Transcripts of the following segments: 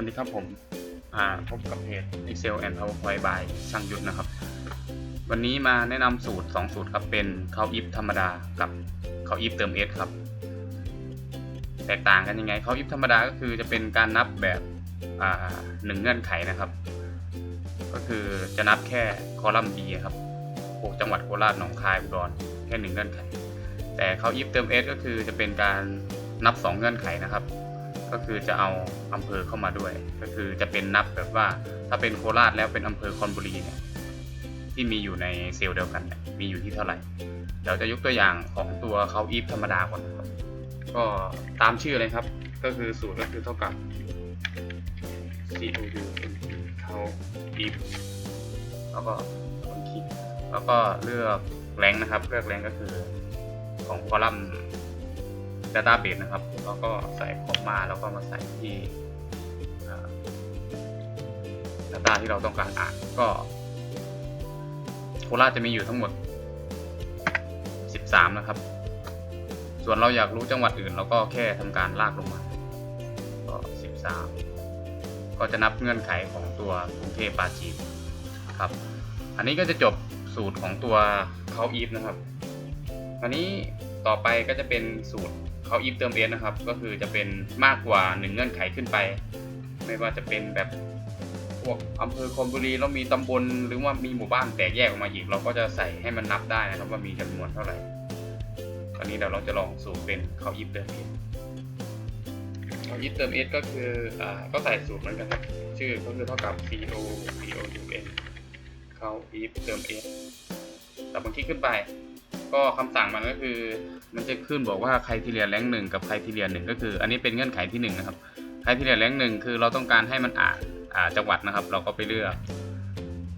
วัสดีครับผมพบกับเพจ Excel and PowerPoint by ช่างยุทธนะครับ วันนี้มาแนะนำสูตร 2 สูตรครับ เป็นเขาอิฟธรรมดากับเขาอิฟเติม S ครับ แตกต่างกันยังไงเขาอิฟธรรมดาก็คือจะเป็นการนับแบบหนึ่งเงื่อนไขนะครับ ก็คือจะนับแค่คอลัมน์ B ครับพวกจังหวัดโคราชหนองคายอุดรแค่หนึ่งเงื่อนไข แต่เขาอิฟเติม S ก็คือจะเป็นการนับ 2 เงื่อนไขนะครับ ก็คือจะเอาอำเภอเข้ามาด้วย ก็คือจะเป็นนับแบบว่าถ้าเป็นโคราชแล้วเป็นอำเภอคอนบุรีเนี่ยที่มีอยู่ในเซลล์เดียวกันเนี่ยมีอยู่ที่เท่าไหร่เดี๋ยวจะยกตัวอย่างของตัวเขาอีฟธรรมดาก่อนนะครับก็ตามชื่อเลยครับ ก็คือสูตรก็คือเท่ากับ C O U เขาอีฟแล้วก็คนคิด แล้วก็เลือกแรงนะครับ เลือกแรงก็คือของคอลัมน์ Database นะครับ แล้วก็ใส่คอมมาแล้วก็มาใส่ที่อ่า Data ที่เราต้องการอ่านก็โคราชจะมีอยู่ทั้งหมด 13 นะครับ ส่วนเราอยากรู้จังหวัดอื่นเราก็แค่ทำการลากลงมาก็ 13 ก็จะนับเงื่อนไขของตัวกรุงเทพปาจีนครับ อันนี้ก็จะจบสูตรของตัวเขาอีฟนะครับ อันนี้ต่อไปก็จะเป็นสูตร เขาอีฟเติมเอสนะครับ ก็คือจะเป็นมากกว่าหนึ่งเงื่อนไขขึ้นไป ไม่ว่าจะเป็นแบบพวกอำเภอคอมบุรีแล้วมีตำบลหรือว่ามีหมู่บ้านแตกแยกออกมาอีก เราก็จะใส่ให้มันนับได้นะครับว่ามีจำนวนเท่าไหร่ตอนนี้เดี๋ยวเราจะลองสูตรเป็นเขาอีฟเติมเอสเขาอีฟเติมเอสก็คืออ่าก็ใส่สูตรเหมือนกันครับชื่อก็คือเท่ากับ c o p o u n เขาอีฟเติมเอสแต่บางที่ขึ้นไป ก็คำสั่งมันก็คือ มันจะขึ้นบอกว่าใครที่เรียนแรงหนึ่งกับใครที่เรียนหนึ่งก็คือ อันนี้เป็นเงื่อนไขที่หนึ่งนะครับใครที่เรียนแรงหนึ่งคือเราต้องการให้มันอ่านอ่าจังหวัดนะครับ เราก็ไปเลือก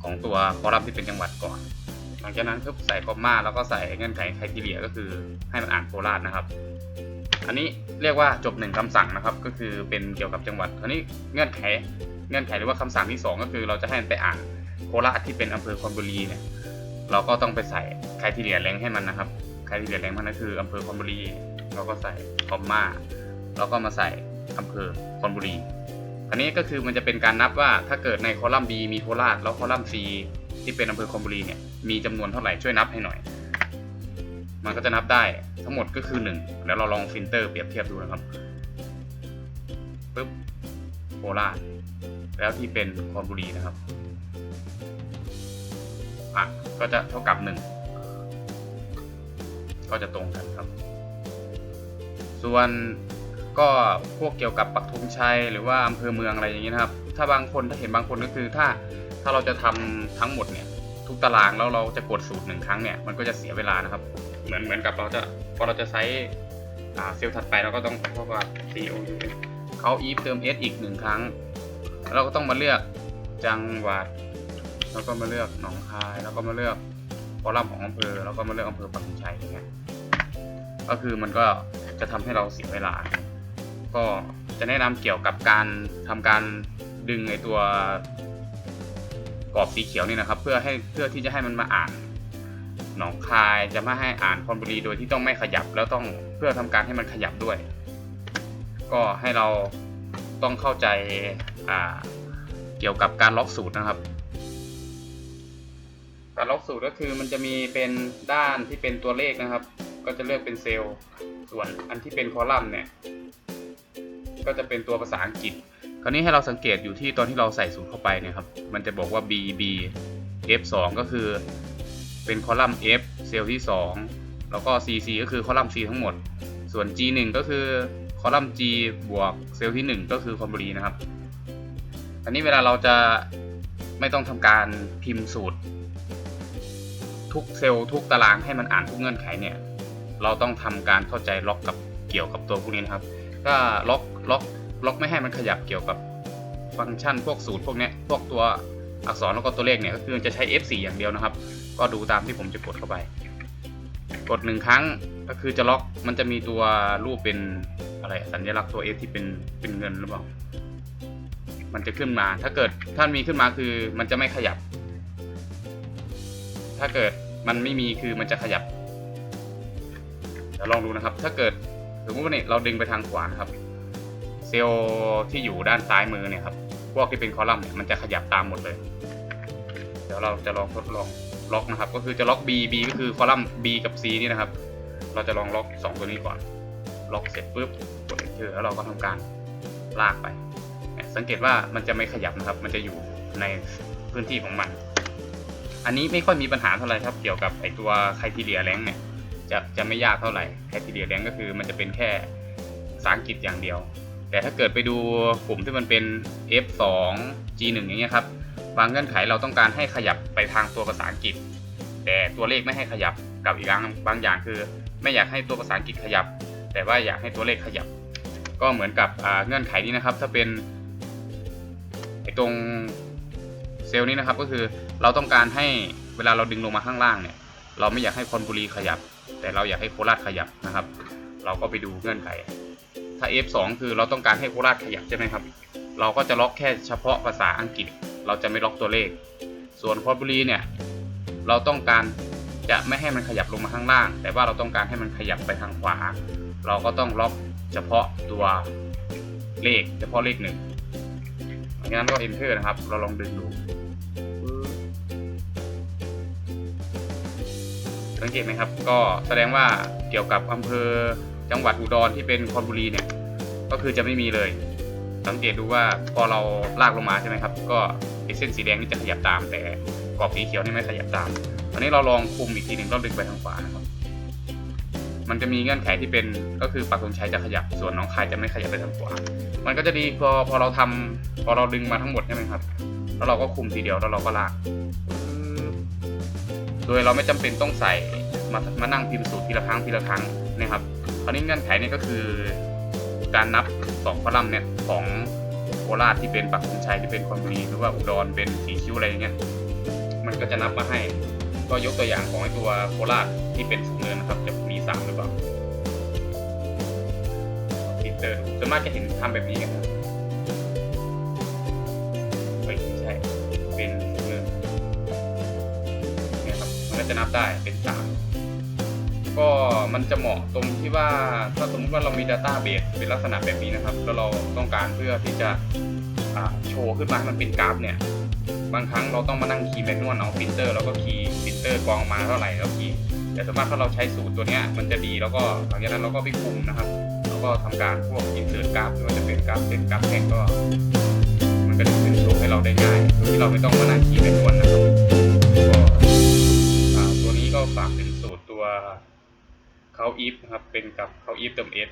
ของตัวคอลัมน์ที่เป็นจังหวัดก่อน หลังจากนั้นก็ใส่คอมมาแล้วก็ใส่เงื่อนไขใครที่เรียก็คือให้มันอ่านโคราชนะครับ อันนี้เรียกว่าจบหนึ่งคำสั่งนะครับ ก็คือเป็นเกี่ยวกับจังหวัดอันนี้เงื่อนไขเงื่อนไขหรือว่าคำสั่งที่สองก็คือเราจะให้มันไปอ่านโคราชที่เป็นอำเภอคอนบุรีเนี่ย เราก็ต้องไปใส่ใครที่เหลียแรงให้มันนะครับใครที่เหลียแรงมันก็คืออำเภอคอนบุรีเราก็ใส่คอมมาแล้วก็มาใส่อำเภอคอนบุรีอันนี้ก็คือมันจะเป็นการนับว่าถ้าเกิดในคอลัมน์ B มีโคราชแล้วคอลัมน์ C ที่เป็นอำเภอคอนบุรีเนี่ยมีจำนวนเท่าไหร่ช่วยนับให้หน่อย มันก็จะนับได้ทั้งหมดก็คือ 1 แล้วเราลองฟิลเตอร์เปรียบเทียบดูนะครับปึ๊บโคราชแล้วที่เป็นคอนบุรีนะครับอะ ก็จะเท่ากับหนึ่งก็จะตรงกันครับ ส่วนก็พวกเกี่ยวกับปักธงชัยหรือว่าอำเภอเมืองอะไรอย่างนี้นะครับ ถ้าบางคนถ้าเห็นบางคนก็คือถ้าถ้าเราจะทำทั้งหมดเนี่ย ทุกตารางแล้วเราจะกดสูตรหนึ่งครั้งเนี่ยมันก็จะเสียเวลานะครับ เหมือนเหมือนกับเราจะพอเราจะใช้เซลล์ถัดไปเราก็ต้องเพราะว่า C O U เขาอีฟเติม S อีกหนึ่งครั้ง เราก็ต้องมาเลือกจังหวัด แล้วก็มาเลือกหนองคาย แล้วก็มาเลือกคอลัมน์ของอำเภอ แล้วก็มาเลือกอำเภอปักธงชัยอย่างเงี้ย ก็คือมันก็จะทำให้เราเสียเวลา ก็จะแนะนำเกี่ยวกับการทำการดึงไอตัวกรอบสีเขียวนี่นะครับ เพื่อให้เพื่อที่จะให้มันมาอ่านหนองคายจะไม่ให้อ่านคอนบุรีโดยที่ต้องไม่ขยับแล้วต้องเพื่อทำการให้มันขยับด้วย ก็ให้เราต้องเข้าใจเกี่ยวกับการล็อกสูตรนะครับ การล็อกสูตรก็คือมันจะมีเป็นด้านที่เป็นตัวเลขนะครับ ก็จะเลือกเป็นเซลล์ ส่วนอันที่เป็นคอลัมน์เนี่ย ก็จะเป็นตัวภาษาอังกฤษ คราวนี้ให้เราสังเกตอยู่ที่ตอนที่เราใส่สูตรเข้าไปเนี่ยครับ มันจะบอกว่า B B F 2ก็คือเป็นคอลัมน์ F เซลล์ที่ 2 แล้วก็ C C ก็คือคอลัมน์ C ทั้งหมด ส่วน G 1ก็คือคอลัมน์ G บวกเซลล์ที่ 1 ก็คือคอนบุรีนะครับ อันนี้เวลาเราจะไม่ต้องทำการพิมพ์สูตร ทุกเซลล์ทุกตารางให้มันอ่านทุกเงื่อนไขเนี่ย เราต้องทำการเข้าใจล็อกกับเกี่ยวกับตัวพวกนี้นะครับ ก็ล็อกล็อกล็อกไม่ให้มันขยับเกี่ยวกับฟังก์ชันพวกสูตรพวกนี้พวกตัวอักษรแล้วก็ตัวเลขเนี่ยก็คือจะใช้ F4 อย่างเดียวนะครับ ก็ดูตามที่ผมจะกดเข้าไป กดหนึ่งครั้งก็คือจะล็อกมันจะมีตัวรูปเป็นอะไรสัญลักษณ์ตัว F ที่เป็นเป็นเงินหรือเปล่ามันจะขึ้นมา ถ้าเกิดถ้านมีขึ้นมาคือมันจะไม่ขยับ ถ้าเกิด มันไม่มีคือมันจะขยับเดี๋ยวลองดูนะครับ ถ้าเกิดสมมติว่าเนี่ยเราดึงไปทางขวานะครับ เซลล์ที่อยู่ด้านซ้ายมือเนี่ยครับพวกที่เป็นคอลัมน์เนี่ยมันจะขยับตามหมดเลย เดี๋ยวเราจะลองทดลองล็อกนะครับ ก็คือจะล็อก B B ก็คือคอลัมน์ B กับ C นี่นะครับ เราจะลองล็อก 2 ตัวนี้ก่อน ล็อกเสร็จปุ๊บกด enter แล้วเราก็ทำการลากไป สังเกตว่ามันจะไม่ขยับนะครับ มันจะอยู่ในพื้นที่ของมัน อันนี้ไม่ค่อยมีปัญหาเท่าไหร่ครับ เกี่ยวกับไอตัวไคทีเรียแรงเนี่ยจะจะไม่ยากเท่าไหร่ไคทีเรียแรงก็คือมันจะเป็นแค่ภาษาอังกฤษอย่างเดียว แต่ถ้าเกิดไปดูกลุ่มที่มันเป็น F2 G1 อย่างเงี้ยครับ บางเงื่อนไขเราต้องการให้ขยับไปทางตัวภาษาอังกฤษ แต่ตัวเลขไม่ให้ขยับกับอีกอย่างบางอย่างคือ ไม่อยากให้ตัวภาษาอังกฤษขยับ แต่ว่าอยากให้ตัวเลขขยับ ก็เหมือนกับอ่าเงื่อนไขนี้นะครับ ถ้าเป็นไอตรงเซลล์นี้นะครับก็คือ เราต้องการให้เวลาเราดึงลงมาข้างล่างเนี่ย เราไม่อยากให้คอนบุรีขยับ แต่เราอยากให้โคราชขยับนะครับ เราก็ไปดูเงื่อนไข ถ้า F2 คือเราต้องการให้โคราชขยับใช่ไหมครับ เราก็จะล็อกแค่เฉพาะภาษาอังกฤษ เราจะไม่ล็อกตัวเลข ส่วนคอนบุรีเนี่ย เราต้องการจะไม่ให้มันขยับลงมาข้างล่าง แต่ว่าเราต้องการให้มันขยับไปทางขวา เราก็ต้องล็อกเฉพาะตัวเลข เฉพาะเลขหนึ่งดังนั้นก็ enter นะครับ เราลองดึงดู สังเกตไหมครับ ก็แสดงว่าเกี่ยวกับอำเภอจังหวัดอุดรที่เป็นคอนบุรีเนี่ย ก็คือจะไม่มีเลย สังเกตดูว่าพอเราลากลงมาใช่ไหมครับ ก็เส้นสีแดงนี่จะขยับตาม แต่กรอบสีเขียวนี่ไม่ขยับตามอันนี้เราลองคุมอีกทีหนึ่งเราดึงไปทางขวานะครับ มันจะมีเงื่อนไขที่เป็นก็คือปักธงชัยจะขยับ ส่วนน้องคายจะไม่ขยับไปทางขวา มันก็จะดีพอพอเราทำพอเราดึงมาทั้งหมดใช่ไหมครับ แล้วเราก็คุมทีเดียวแล้วเราก็ลาก โดยเราไม่จำเป็นต้องใส่มามานั่งพิมพ์สูตรทีละครั้งทีละครั้งนะครับคราวนี้เงื่อนไขนี่ก็คือ การนับสองคอลัมน์เนี่ยของโคราชที่เป็นปักธงชัยที่เป็นคอนบุรีหรือว่าอุดรเป็นสีคิ้วอะไรเงี้ยมันก็จะนับมาให้ ก็ยกตัวอย่างของไอ้ตัวโคราชที่เป็นสูงเนินนะครับ จะมีสามหรือเปล่าพิเตอร์ดูส่วนมากจะเห็นทำแบบนี้กัน จะนับได้เป็นสามก็มันจะเหมาะตรงที่ว่าถ้าสมมติว่าเรามี Database เป็นลักษณะแบบนี้นะครับ แล้วเราต้องการเพื่อที่จะโชว์ขึ้นมาให้มันเป็นกราฟเนี่ย บางครั้งเราต้องมานั่งคีย์แมนนวลเอาฟิลเตอร์แล้วก็คีย์ฟิลเตอร์กรองมาเท่าไหร่แล้วคีย์แต่สมมติถ้าเราใช้สูตรตัวนี้มันจะดีแล้วก็หลังจากนั้นเราก็ไปคุมนะครับแล้วก็ทำการพวกอินเสิร์ตกราฟไม่ว่าจะเป็นกราฟเส้นกราฟแท่งก็ มันก็จะขึ้นโชว์ให้เราได้ง่ายโดยที่เราไม่ต้องมานั่งคีย์แมนนวลนะครับ ฝาตัวนี้ก็ฝากถึงสูตรตัวเขาอีฟนะครับ เป็นกับเขาอีฟเติมเอส